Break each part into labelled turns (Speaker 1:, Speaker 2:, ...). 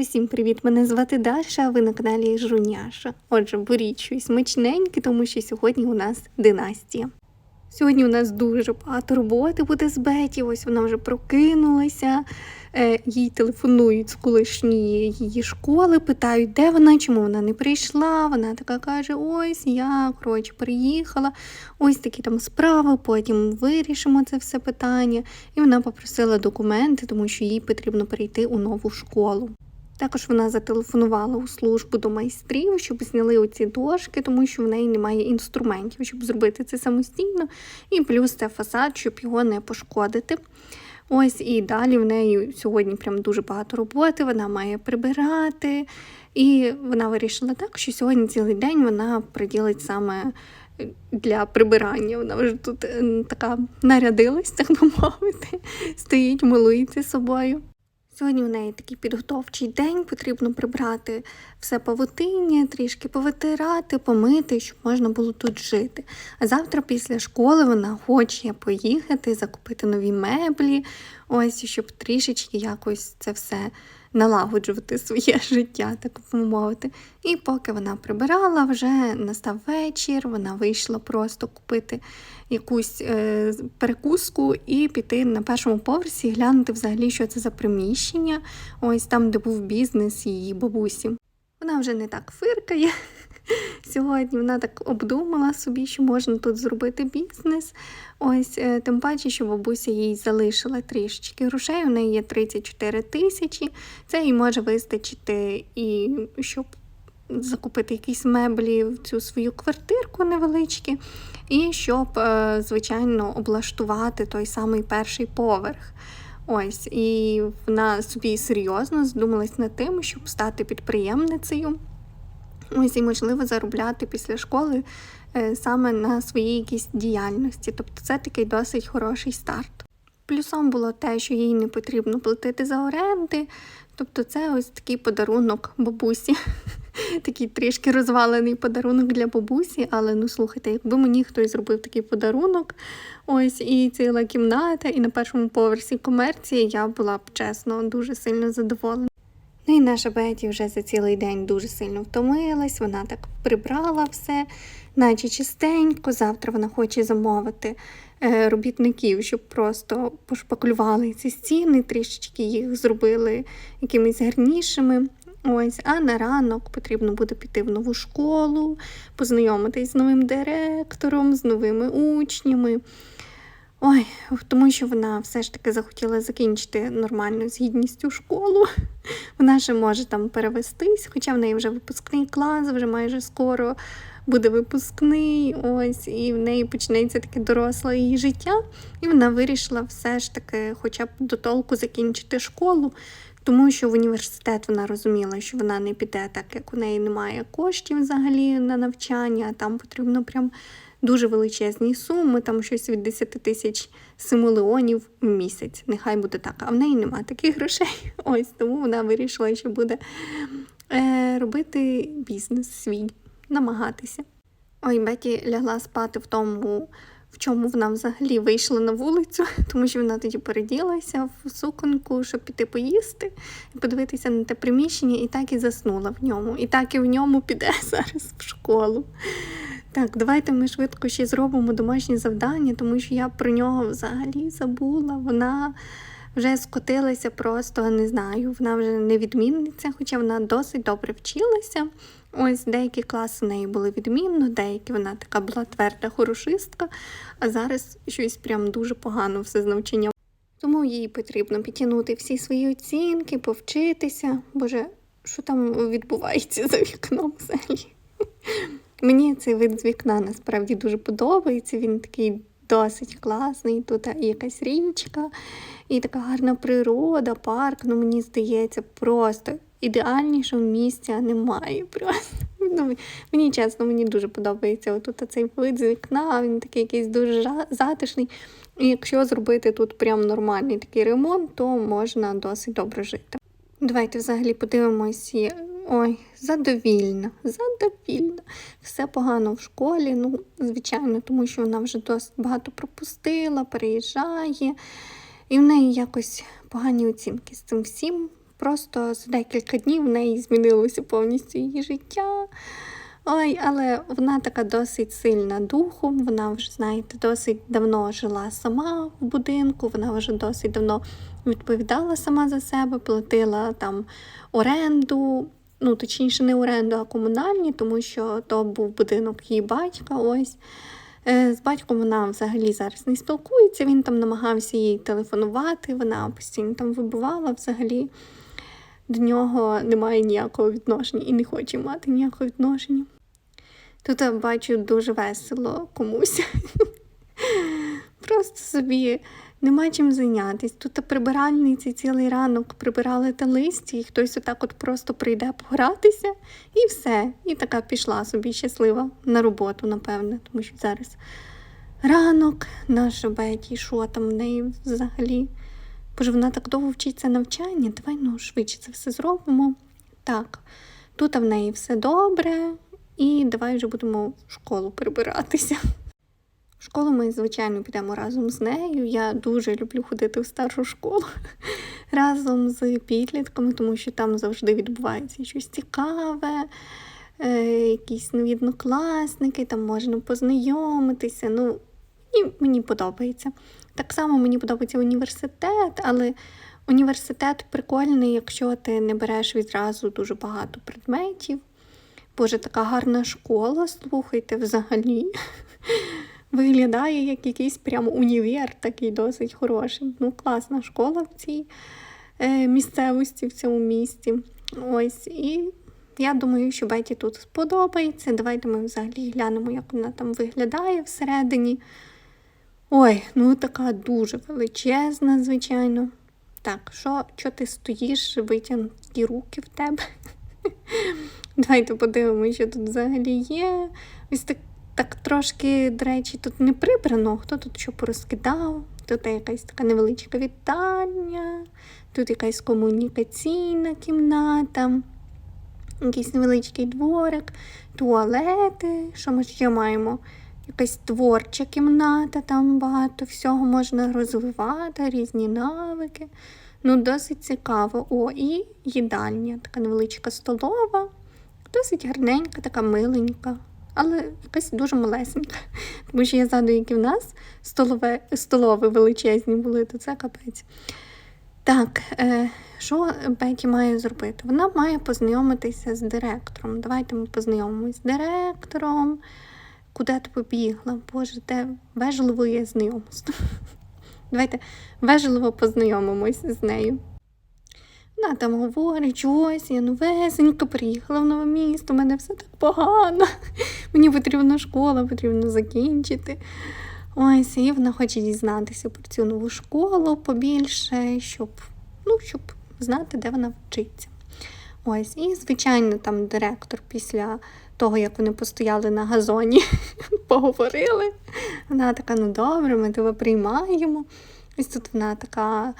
Speaker 1: Усім привіт! Мене звати Даша, а ви на каналі Жуняша. Отже, беріть щось смачненьке, тому що сьогодні у нас династія. Сьогодні у нас дуже багато роботи буде з Беті. Ось вона вже прокинулася. Е, їй телефонують з колишньої її школи, питають, де вона, чому вона не прийшла. Вона така каже: Ось я коротше приїхала, ось такі там справи, потім вирішимо це все питання. І вона попросила документи, тому що їй потрібно перейти у нову школу. Також вона зателефонувала у службу до майстрів, щоб зняли оці дошки, тому що в неї немає інструментів, щоб зробити це самостійно, і плюс це фасад, щоб його не пошкодити. Ось і далі в неї сьогодні прям дуже багато роботи, вона має прибирати. І вона вирішила так, що сьогодні цілий день вона приділить саме для прибирання. Вона вже тут така нарядилась, так би мовити, стоїть, милується собою. Сьогодні у неї такий підготовчий день, потрібно прибрати все павутиння, трішки повитирати, помити, щоб можна було тут жити. А завтра після школи вона хоче поїхати, закупити нові меблі, ось щоб трішечки якось це все налагоджувати своє життя, так би мовити. І поки вона прибирала, вже настав вечір, вона вийшла просто купити якусь е, перекуску і піти на першому поверсі глянути взагалі, що це за приміщення, ось там, де був бізнес її бабусі. Вона вже не так фиркає. Сьогодні вона так обдумала собі, що можна тут зробити бізнес. Ось е, тим паче, що бабуся їй залишила трішечки грошей. У неї є 34 тисячі. Це їй може вистачити і щоб закупити якісь меблі в цю свою квартирку невеличкі, і щоб, е, звичайно, облаштувати той самий перший поверх. Ось, і вона собі серйозно задумалась над тим, щоб стати підприємницею. Ось і можливо заробляти після школи е, саме на своїй якійсь діяльності. Тобто це такий досить хороший старт. Плюсом було те, що їй не потрібно платити за оренди. Тобто це ось такий подарунок бабусі. Такий трішки розвалений подарунок для бабусі, але ну слухайте, якби мені хтось зробив такий подарунок, ось і ціла кімната, і на першому поверсі комерції, я була б чесно дуже сильно задоволена. Ну і наша Беті вже за цілий день дуже сильно втомилась, вона так прибрала все, наче чистенько. Завтра вона хоче замовити е, робітників, щоб просто пошпаклювали ці стіни, трішечки їх зробили якимись гарнішими. Ось, а на ранок потрібно буде піти в нову школу, познайомитись з новим директором, з новими учнями. Ой, тому що вона все ж таки захотіла закінчити нормально з гідністю школу. Вона ще може там перевестись, хоча в неї вже випускний клас, вже майже скоро буде випускний. Ось, і в неї почнеться таке доросле її життя. І вона вирішила все ж таки, хоча б до толку закінчити школу. Тому що в університет вона розуміла, що вона не піде, так як у неї немає коштів взагалі на навчання, а там потрібно прям дуже величезні суми, там щось від 10 тисяч симулеонів в місяць. Нехай буде так. А в неї немає таких грошей. Ось тому вона вирішила, що буде е, робити бізнес свій, намагатися. Ой, Беті лягла спати в тому. В чому вона взагалі вийшла на вулицю, тому що вона тоді переділася в суконьку, щоб піти поїсти і подивитися на те приміщення, і так і заснула в ньому. І так і в ньому піде зараз в школу. Так, давайте ми швидко ще зробимо домашні завдання, тому що я про нього взагалі забула. Вона вже скотилася просто, не знаю, вона вже не відмінниця, хоча вона досить добре вчилася. Ось деякі класи в неї були відмінно, деякі вона така була тверда хорошистка, а зараз щось прям дуже погано все з навчанням. Тому їй потрібно підтягнути всі свої оцінки, повчитися. Боже, що там відбувається за вікном взагалі? Мені цей вид з вікна насправді дуже подобається. Він такий досить класний. Тут якась річка, і така гарна природа, парк. Ну мені здається, просто ідеальнішого місця немає. Просто ну, мені чесно, мені дуже подобається. Отут цей вид з вікна, він такий якийсь дуже затишний. І якщо зробити тут прям нормальний такий ремонт, то можна досить добре жити. Давайте взагалі подивимося. Ой, задовільна, задовільна. Все погано в школі, ну, звичайно, тому що вона вже досить багато пропустила, переїжджає, і в неї якось погані оцінки з цим всім просто за декілька днів в неї змінилося повністю її життя. Ой, але вона така досить сильна духом. Вона вже, знаєте, досить давно жила сама в будинку, вона вже досить давно відповідала сама за себе, платила там оренду. Ну, точніше, не оренду, а комунальні, тому що то був будинок її батька. Ось. Е, З батьком вона взагалі зараз не спілкується, він там намагався їй телефонувати, вона постійно там вибувала взагалі. До нього немає ніякого відношення і не хоче мати ніякого відношення. Тут я бачу дуже весело комусь. Просто собі нема чим зайнятися. Тут прибиральниці цілий ранок прибирали те листя, і хтось отак от просто прийде погратися і все. І така пішла собі щаслива на роботу, напевне, тому що зараз ранок, наша Беті, що там в неї взагалі. Боже, вона так довго вчиться навчання. Давай ну, швидше це все зробимо. Так, тут в неї все добре, і давай вже будемо в школу прибиратися. В школу ми, звичайно, підемо разом з нею. Я дуже люблю ходити в старшу школу разом з підлітками, тому що там завжди відбувається щось цікаве, е, якісь нові однокласники, там можна познайомитися. Ну, і мені подобається. Так само мені подобається університет, але університет прикольний, якщо ти не береш відразу дуже багато предметів. Боже, така гарна школа, слухайте, взагалі. Виглядає як якийсь прям універ, такий досить хороший. Ну, класна школа в цій е, місцевості, в цьому місті. Ось. І я думаю, що Беті тут сподобається. Давайте ми взагалі глянемо, як вона там виглядає всередині. Ой, ну така дуже величезна, звичайно. Так, що, що ти стоїш, витягнуті руки в тебе? Давайте подивимося, що тут взагалі є. Ось так, так трошки, до речі, тут не прибрано, хто тут що порозкидав. Тут якась така невеличка вітальня, тут якась комунікаційна кімната, якийсь невеличкий дворик, туалети. Що ми ще маємо? Якась творча кімната, там багато всього можна розвивати, різні навики. Ну, досить цікаво. О, і їдальня, така невеличка столова, досить гарненька, така миленька, але якась дуже малесенька. Тому що я згадую, які в нас столове, столови величезні були, то це капець. Так, е, що Беті має зробити? Вона має познайомитися з директором. Давайте ми познайомимося з директором. Куди ти побігла? Боже, де вежливе знайомство. Давайте вежливо познайомимось з нею. Вона там говорить, ось я новесенька, приїхала в нове місто, у мене все так погано. Мені потрібна школа, потрібно закінчити. Ось, і вона хоче дізнатися про цю нову школу побільше, щоб, ну, щоб знати, де вона вчиться. Ось, і, звичайно, там директор після того, як вони постояли на газоні, поговорили. Вона така, ну добре, ми тебе приймаємо. Ось тут вона така,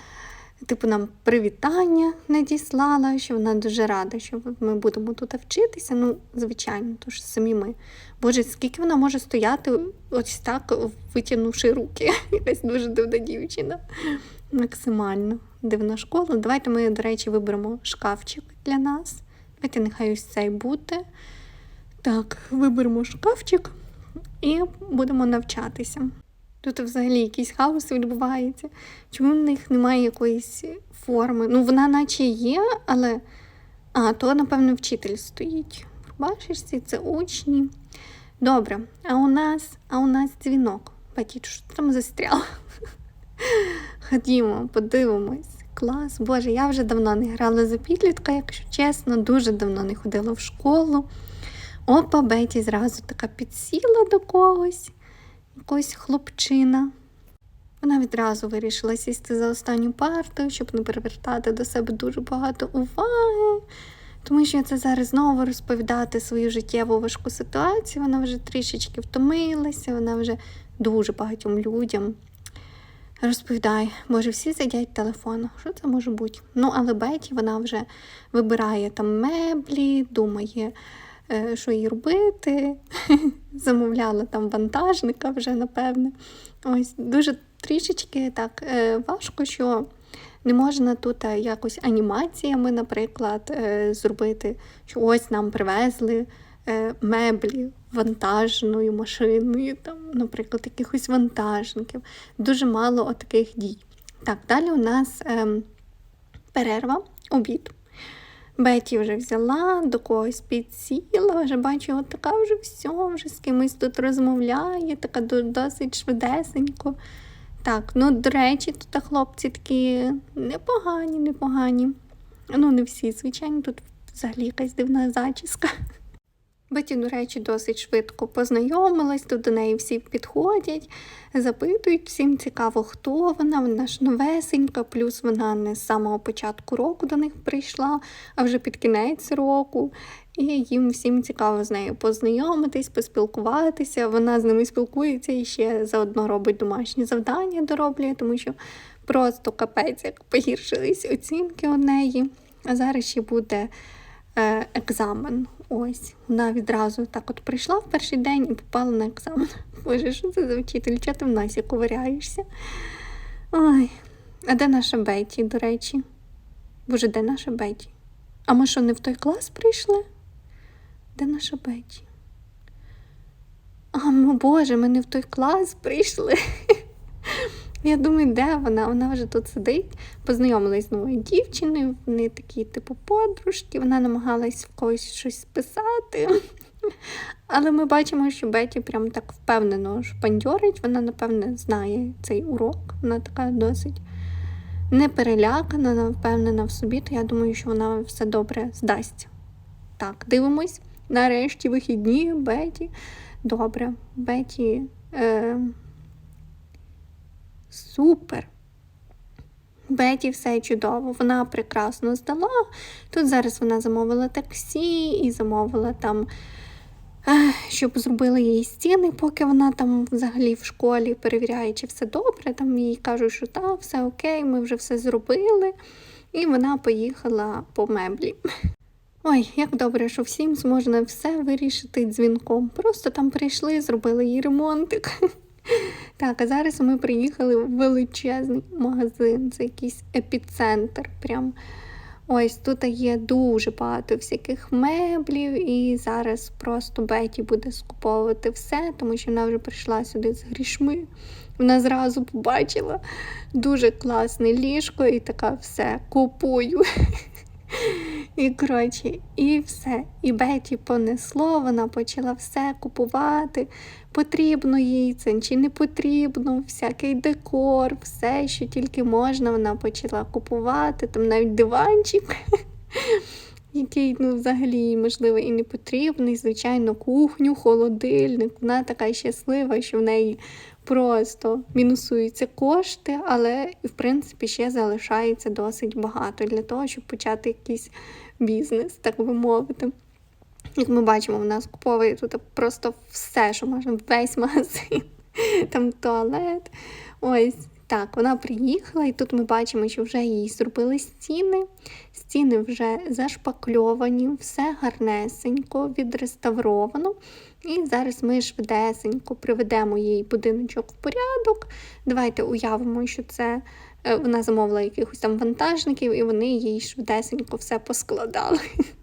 Speaker 1: типу, нам привітання надіслала, що вона дуже рада, що ми будемо тут вчитися. Ну, звичайно, то ж самі ми. Боже, скільки вона може стояти ось так, витягнувши руки. Якась дуже дивна дівчина. Максимально дивна школа. Давайте ми, до речі, виберемо шкафчик для нас. Давайте нехай ось цей буде. Так, виберемо шкафчик і будемо навчатися. Тут взагалі якийсь хаос відбувається. Чому в них немає якоїсь форми? Ну, вона наче є, але. А, то, напевно, вчитель стоїть. Бачиш, це учні. Добре, а у нас а у нас дзвінок. Батіч, що там застряла? Ходімо, подивимось. Клас. Боже, я вже давно не грала за підлітка, якщо чесно, дуже давно не ходила в школу. Опа, Беті зразу така підсіла до когось, якогось хлопчина. Вона відразу вирішила сісти за останню парту, щоб не привертати до себе дуже багато уваги. Тому що це зараз знову розповідати свою життєву важку ситуацію. Вона вже трішечки втомилася, вона вже дуже багатьом людям розповідає, може, всі сидять телефон. Що це може бути? Ну, але Беті вона вже вибирає там меблі, думає. Е, що їй робити. Замовляла там вантажника вже, напевне. Ось Дуже трішечки так е, важко, що Не можна тут е, якось анімаціями, наприклад, зробити, що ось нам привезли меблі вантажною машиною, там, наприклад, якихось вантажників. Дуже мало таких дій. Так, далі у нас ем, перерва, обід. Беті вже взяла, до когось підсіла, вже бачу, от така вже все, вже з кимось тут розмовляє, така досить швидесенько. Так, ну до речі, тут хлопці такі непогані, непогані. Ну, не всі, звичайно, тут взагалі якась дивна зачіска. Беті, до речі, досить швидко познайомилась, тут до неї всі підходять, запитують, всім цікаво, хто вона, вона ж новесенька, плюс вона не з самого початку року до них прийшла, а вже під кінець року. І їм всім цікаво з нею познайомитись, поспілкуватися. Вона з ними спілкується і ще заодно робить домашні завдання, дороблює, тому що просто капець, як погіршились оцінки у неї. А зараз ще буде е, екзамен. Ось вона відразу так от прийшла в перший день і попала на екзамен. Боже, що це за вчитель? Чого ти в носі ковиряєшся? Ой, а де наша Беті, до речі? Боже, де наша Беті? А ми що, не в той клас прийшли? Де наша Беті? А, Боже, ми не в той клас прийшли. Я думаю, де вона? Вона вже тут сидить, познайомилась з новою дівчиною, вони такі, типу, подружки, вона намагалась в когось щось списати. Але ми бачимо, що Беті прям так впевнено шпандьорить, вона, напевне, знає цей урок. Вона така досить не перелякана, вона впевнена в собі, то я думаю, що вона все добре здасть. Так, дивимось. Нарешті вихідні Беті. Добре, Беті. Е... Супер. Беті все чудово, вона прекрасно здала. Тут зараз вона замовила таксі і замовила там, щоб зробили їй стіни, поки вона там взагалі в школі перевіряє, чи все добре. Там їй кажуть, що так, все окей, ми вже все зробили. І вона поїхала по меблі. Ой, як добре, що всім можна все вирішити дзвінком. Просто там прийшли, зробили їй ремонтик. Так, а зараз ми приїхали в величезний магазин, це якийсь епіцентр. Прям. Ось тут є дуже багато всяких меблів, і зараз просто Беті буде скуповувати все, тому що вона вже прийшла сюди з грішми. Вона зразу побачила дуже класне ліжко і така все купую. І коротше, і все. І Беті понесло, вона почала все купувати. Потрібно їй це чи не потрібно, всякий декор, все, що тільки можна, вона почала купувати, там навіть диванчик, який ну, взагалі можливо, і не потрібний. Звичайно, кухню, холодильник. Вона така щаслива, що в неї просто мінусуються кошти, але в принципі ще залишається досить багато для того, щоб почати якийсь бізнес, так би мовити. Як ми бачимо, в нас куповує тут просто все, що можна, весь магазин, там туалет. Ось так, вона приїхала, і тут ми бачимо, що вже їй зробили стіни. Стіни вже зашпакльовані, все гарнесенько, відреставровано. І зараз ми швидесенько приведемо їй будиночок в порядок. Давайте уявимо, що це е, вона замовила якихось там вантажників, і вони їй швидесенько все поскладали.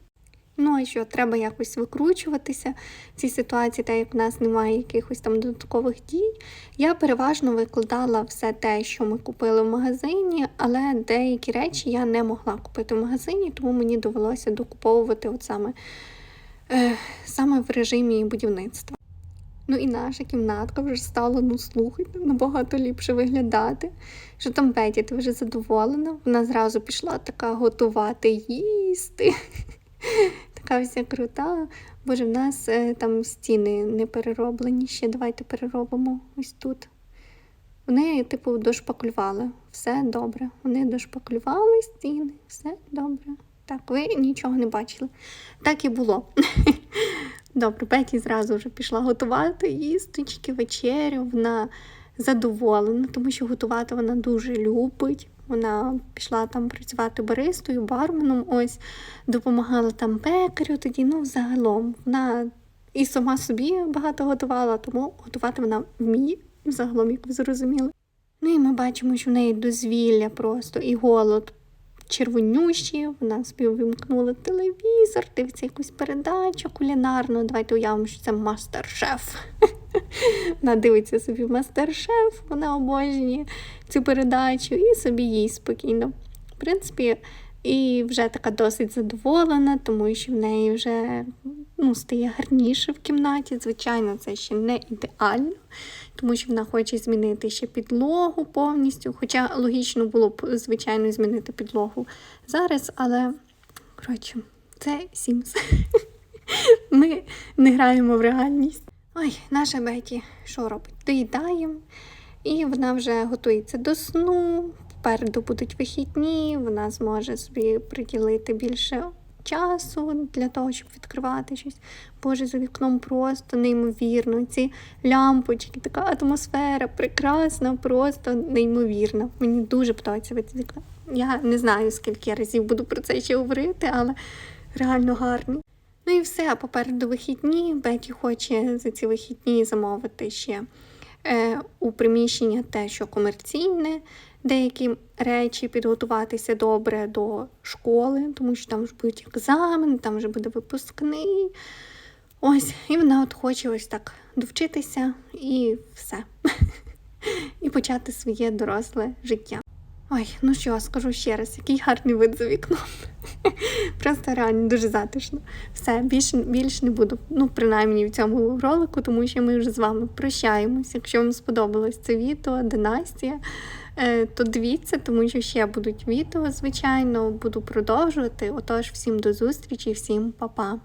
Speaker 1: Ну, а що, треба якось викручуватися в цій ситуації, так як в нас немає якихось там додаткових дій. Я переважно викладала все те, що ми купили в магазині, але деякі речі я не могла купити в магазині, тому мені довелося докуповувати от саме, саме в режимі будівництва. Ну і наша кімнатка вже стала, ну слухайте, набагато ліпше виглядати. Що там Беті, ти вже задоволена? Вона зразу пішла така готувати їсти. Така вся крута. Боже, в нас е, там стіни не перероблені ще. Давайте переробимо ось тут. Вони, типу, дошпаклювали. Все добре. Вони дошпаклювали стіни, все добре. Так, ви нічого не бачили. Так і було. Добре, Беті зразу вже пішла готувати їсточки, вечерю. Вона задоволена, тому що готувати вона дуже любить. Вона пішла там працювати баристою, барменом, ось допомагала там пекарю. Тоді, ну, загалом, вона і сама собі багато готувала, тому готувати вона вміє, загалом, як ви зрозуміли. Ну і ми бачимо, що в неї дозвілля просто і голод червонющі. Вона собі вимкнула телевізор, дивиться якусь передачу кулінарну. Давайте уявимо, що це мастер-шеф. Вона дивиться собі мастер-шеф, вона обожнює цю передачу і собі їй спокійно. В принципі, і вже така досить задоволена, тому що в неї вже ну, стає гарніше в кімнаті. Звичайно, це ще не ідеально, тому що вона хоче змінити ще підлогу повністю. Хоча логічно було б, звичайно, змінити підлогу зараз, але коротше, це Sims. Ми не граємо в реальність. Ой, наша Беті що робить? Доїдаємо, і вона вже готується до сну. Впереду будуть вихідні, вона зможе собі приділити більше часу для того, щоб відкривати щось. Боже, за вікном просто неймовірно. Ці лямпочки, така атмосфера прекрасна, просто неймовірна. Мені дуже подобається вид вікна. Я не знаю, скільки разів буду про це ще говорити, але реально гарний. Ну і все, попереду вихідні. Беті хоче за ці вихідні замовити ще е, у приміщення те, що комерційне, деякі речі підготуватися добре до школи, тому що там ж будуть екзамени, там вже буде випускний. Ось, і вона от хоче ось так довчитися і все. І почати своє доросле життя. Ой, ну що, скажу ще раз, який гарний вид за вікном. Просто реально дуже затишно. Все, більше, більше не буду. Ну, принаймні в цьому ролику, тому що ми вже з вами прощаємось. Якщо вам сподобалось це відео, династія, то дивіться, тому що ще будуть відео, звичайно, буду продовжувати. Отож, всім до зустрічі, всім па-па.